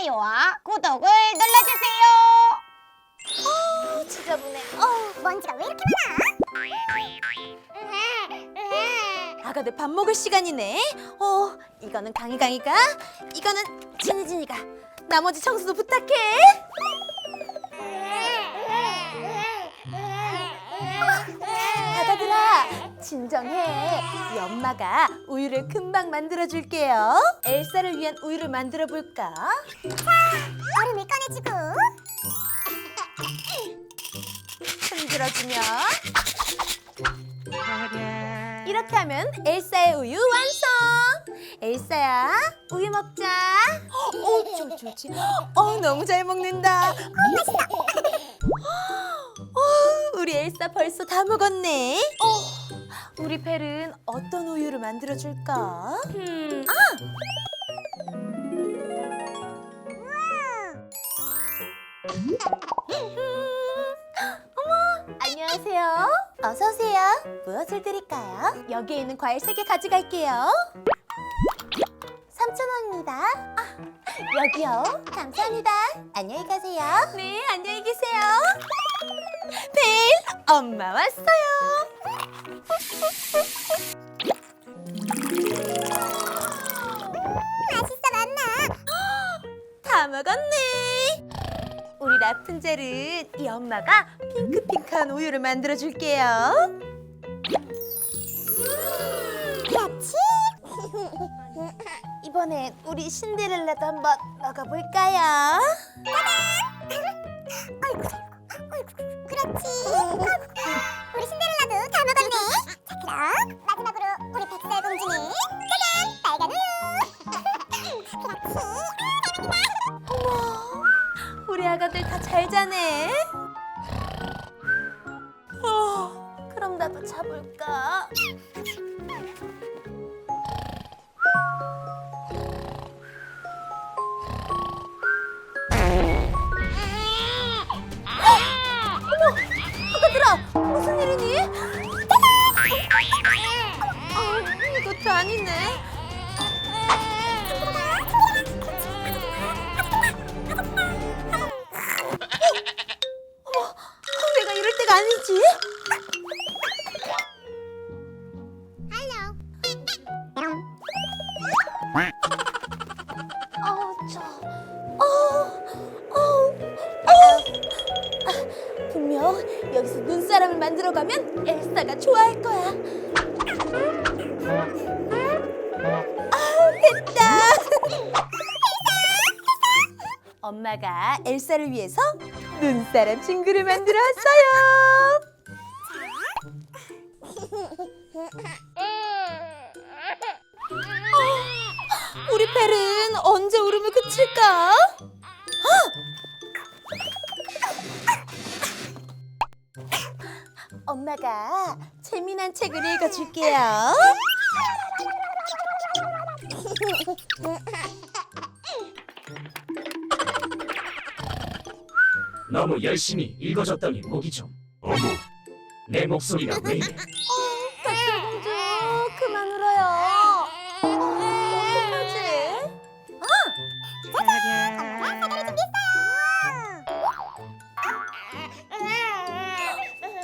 좋아요와 구독을 눌러주세요. 어, 지저분해. 어, 먼지가 왜 이렇게 많아? 아가들 밥 먹을 시간이네. 어, 이거는 강이 강이가, 이거는 진이 진이가. 나머지 청소도 부탁해. 진정해. 이 엄마가 우유를 금방 만들어 줄게요. 엘사를 위한 우유를 만들어 볼까? 얼음을 꺼내주고 흔들어주면 이렇게 하면 엘사의 우유 완성! 엘사야, 우유 먹자. 어, 좋지, 좋지. 어, 너무 잘 먹는다. 맛있어. 어, 우리 엘사 벌써 다 먹었네. 어, 우리 벨은 어떤 우유를 만들어 줄까? 음, 아! 어머, 안녕하세요. 어서 오세요. 무엇을 드릴까요? 여기에 있는 과일 세 개 가져갈게요. 3,000원입니다. 아, 여기요. 감사합니다. 안녕히 가세요. 네, 안녕히 계세요. 벨, 엄마 왔어요. 맛있어 맞나? 다 먹었네. 우리 라푼젤은 이 엄마가 핑크핑크한 우유를 만들어 줄게요. 그렇지? 이번엔 우리 신데렐라도 한번 먹어볼까요? 그렇지 자네. 어, 그럼 나도 자볼까? 어, 저, 어, 어, 어. 아, 분명 여기서 눈사람을 만들어 가면 엘사가 좋아할 거야. 아, 됐다. 엄마가 엘사를 위해서 눈사람 친구를 만들어 왔어요. 펠은 언제 울음을 그칠까? 엄마가 재미난 책을 읽어줄게요. 너무 열심히 읽어줬더니 목이 좀 어머 내 목소리가 왜 이래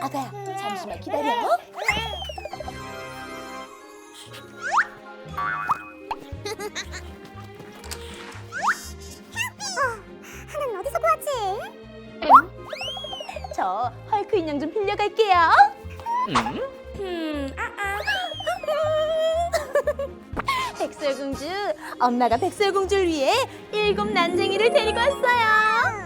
아가야 잠시만 기다려. 하나는 어디서 구하지? 저 헐크 인형 좀 빌려갈게요. 음? 음, 아아. 백설공주, 엄마가 백설공주를 위해 일곱 난쟁이를 데리고 왔어요.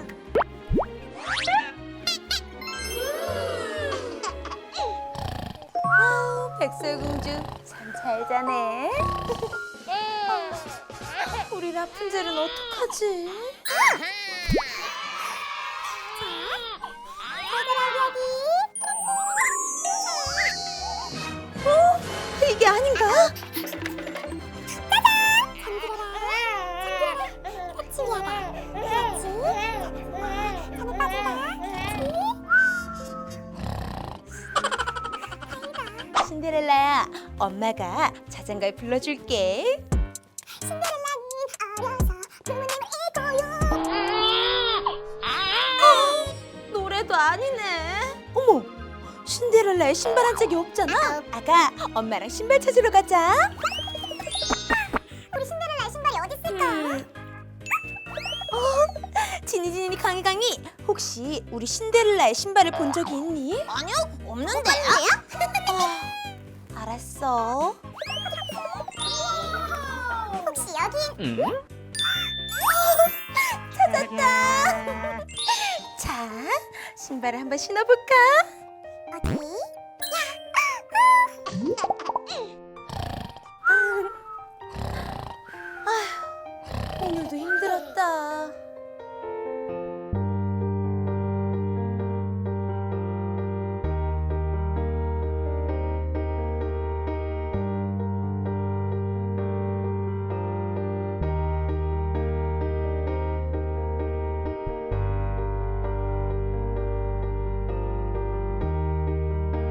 백설공주 참잘 자네. 우리 라푼젤은 어떡하지? 신데렐라, 엄마가 자장가에 불러줄게. 신데렐라는 어려서 부모님을 잊어요. 어, 노래도 아니네. 어머, 신데렐라의 신발 한 짝이 없잖아. 어. 아가, 엄마랑 신발 찾으러 가자. 우리 신데렐라 신발이 어디 있을까? 음. 어, 지니지니 강이강이, 혹시 우리 신데렐라의 신발을 본 적이 있니? 아니요, 없는데. 요 찾았다. 자, 신발을 한번 신어볼까? 어디? 오늘도 힘들었다.